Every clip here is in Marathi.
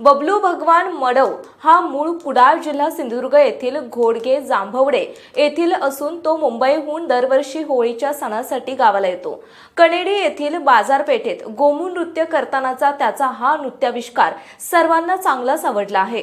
बबलू भगवान मडव हा मूळ कुडाळ जिल्हा सिंधुदुर्ग येथील घोडगे जांभवडे येथील असून तो मुंबईहून दरवर्षी होळीच्या सणासाठी गावाला येतो. कनेडी येथील बाजारपेठेत गोमू नृत्य करतानाचा त्याचा हा नृत्याविष्कार सर्वांना चांगलाच आवडला आहे.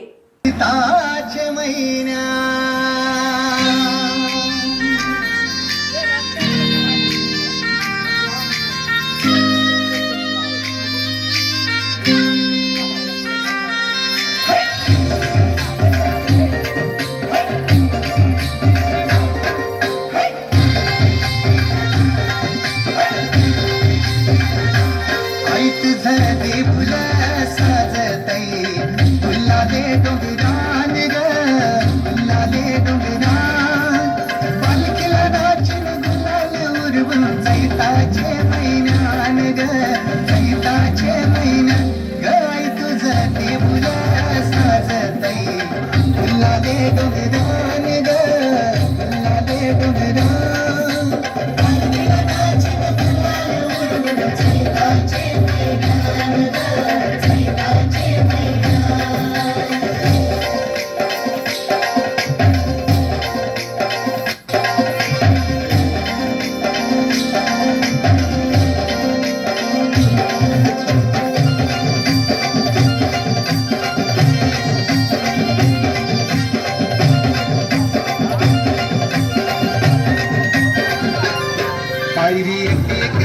पायरी एक एक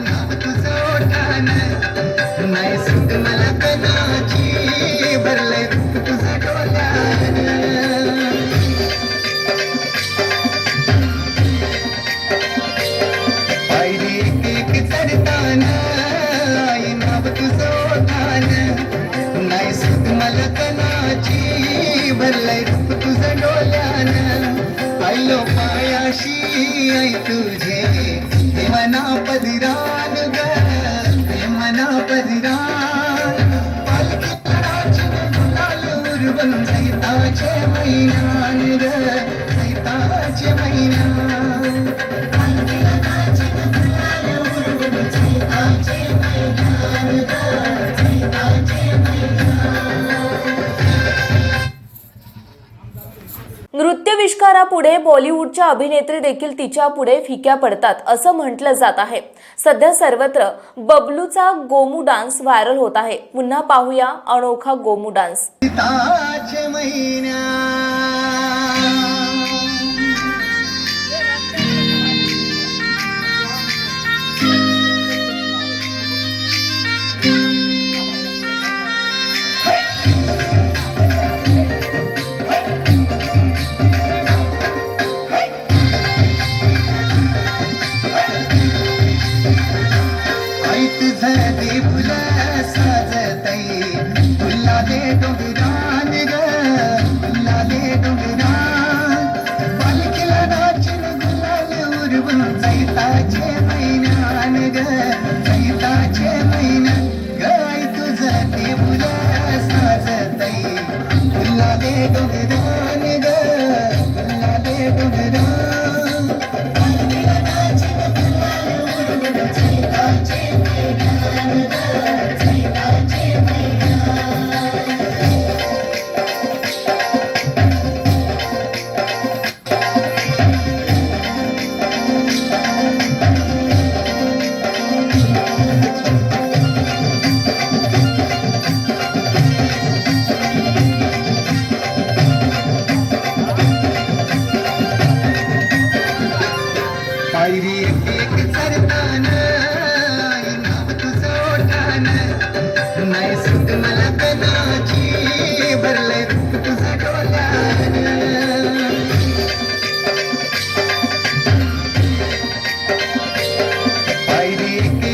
नाव तुझं ओठानं नाही सुट मला कणाची भरलंय तुझं डोल्यानं पायरी एक एक चढताना नाव तुझं ओठानं नाही सुट मला कणाची भरलंय तुझं डोल्यानं आयलो पायाशी आई तुझे हे मना पदिरान ग हे मना पदिरान पालखी नाचून गुलाल उरवून सैताचे महिनान ग नृत्यविष्कारापुढे बॉलिवूडच्या अभिनेत्री देखील तिच्या पुढे फिक्या पडतात असं म्हटलं जात आहे. सध्या सर्वत्र बबलूचा गोमू डान्स व्हायरल होत आहे. पुन्हा पाहूया अनोखा गोमू डान्स.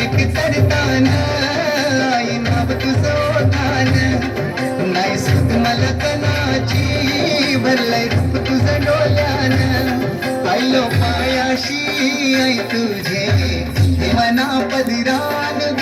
एक चढताना आई नाव तुझं नाही सुख मला कणाची भरलाय रूप तुझं डोल्यान पाहिलो पायाशी आई तुझे मना पदिरान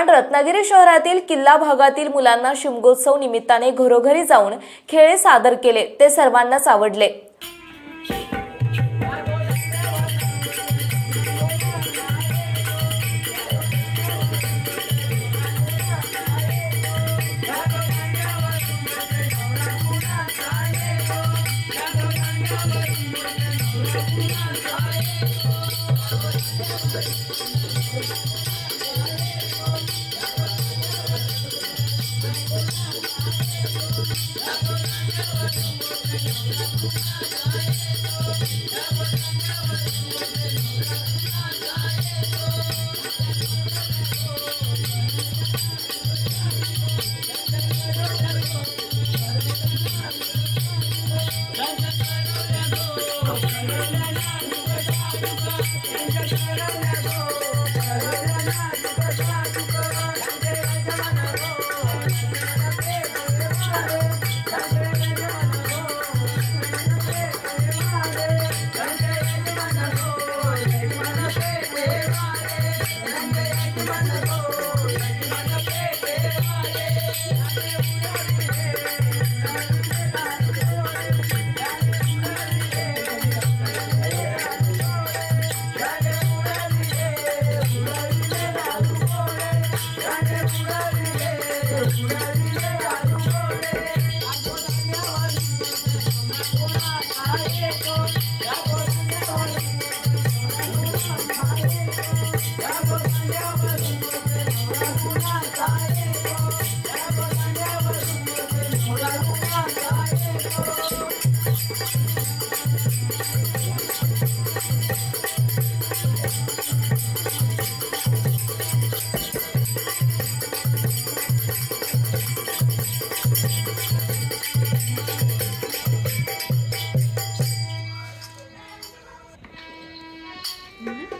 दरम्यान रत्नागिरी शहरातील किल्ला भागातील मुलांना शिमगोत्सव निमित्ताने घरोघरी जाऊन खेळ सादर केले. ते सर्वांनाच आवडले. Thank you. 嗯。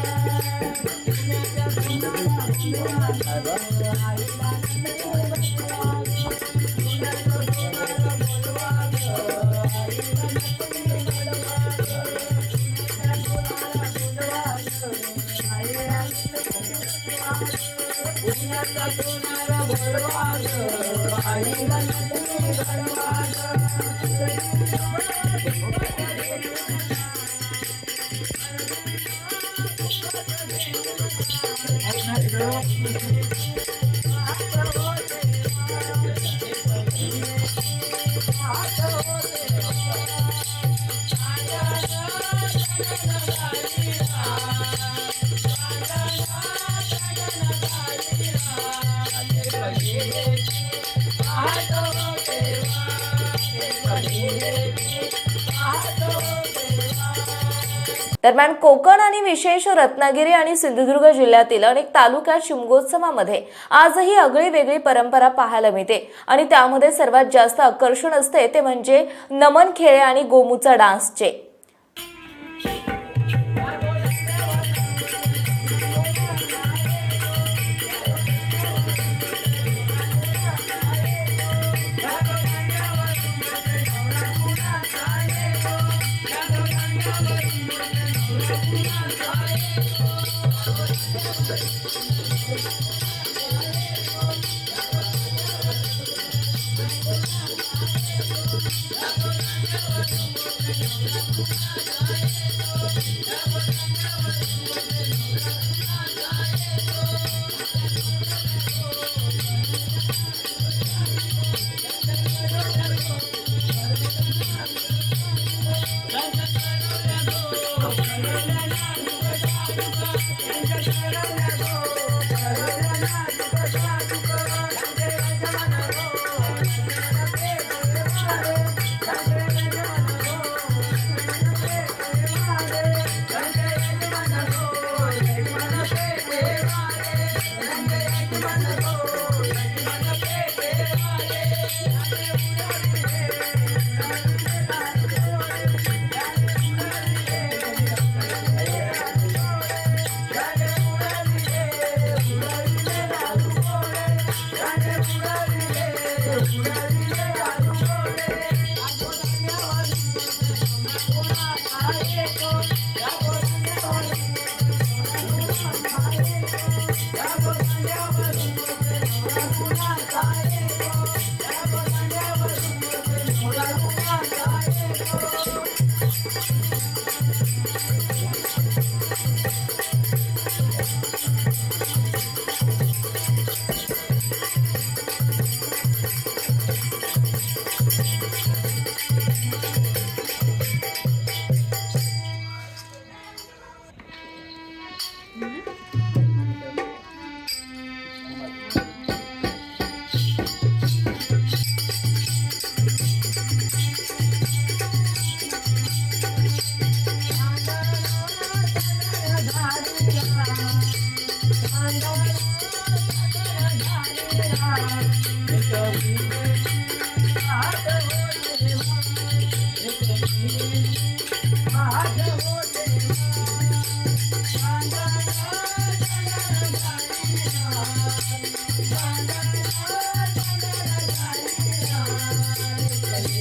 Thank you. दरम्यान कोकण आणि विशेष रत्नागिरी आणि सिंधुदुर्ग जिल्ह्यातील अनेक तालुक्यात शिमगोत्सवामध्ये आजही आगळी वेगळी परंपरा पाहायला मिळते. आणि त्यामध्ये सर्वात जास्त आकर्षण असते ते म्हणजे नमन खेळे आणि गोमूचा डान्सचे.